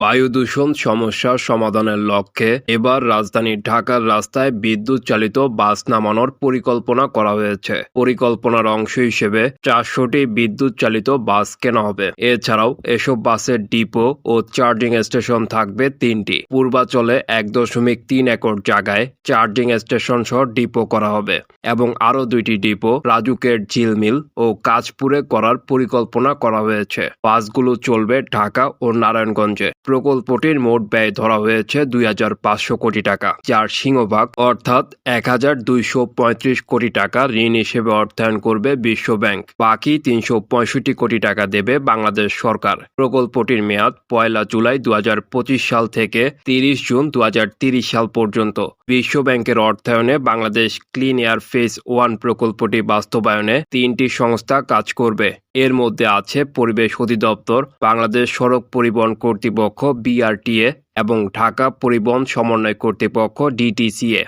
বায়ু দূষণ সমস্যার সমাধানের লক্ষ্যে এবার রাজধানী ঢাকার রাস্তায় বিদ্যুৎ চালিত বাস নামানোর পরিকল্পনা করা হয়েছে। পরিকল্পনার অংশ হিসেবে চারশোটি বিদ্যুৎ চালিত বাস কেনা হবে। এছাড়াও এসব বাসের ডিপো ও চার্জিং স্টেশন থাকবে তিনটি। পূর্বাচলে এক দশমিক তিন একর জায়গায় চার্জিং স্টেশন সহ ডিপো করা হবে এবং আরও দুইটি ডিপো রাজুকের ঝিলমিল ও কাজপুরে করার পরিকল্পনা করা হয়েছে। বাসগুলো চলবে ঢাকা ও নারায়ণগঞ্জে। প্রকল্পটির মোট ব্যয় ধরা হয়েছে দুই হাজার পাঁচশো কোটি টাকা। যার সিংহভাগ, অর্থাৎ এক হাজার দুইশো পঁয়ত্রিশ কোটি টাকা ঋণ হিসেবে অর্থায়ন করবে বিশ্ব ব্যাংক বাকি তিনশো পঁয়ষট্টি কোটি টাকা দেবে বাংলাদেশ সরকার। প্রকল্পটির মেয়াদ পয়লা জুলাই দু হাজার পঁচিশ সাল থেকে তিরিশ জুন দু হাজার তিরিশ সাল পর্যন্ত। বিশ্ব ব্যাংকের অর্থায়নে Bangladesh clean air phase one প্রকল্পটি বাস্তবায়নে তিনটি সংস্থা কাজ করবে। এর মধ্যে আছে পরিবেশ অধিদপ্তর, বাংলাদেশ সড়ক পরিবহন কর্তৃপক্ষ, বিআরটিএ, এবং ঢাকা পরিবহন সমন্বয় কর্তৃপক্ষ, ডিটিসিএ।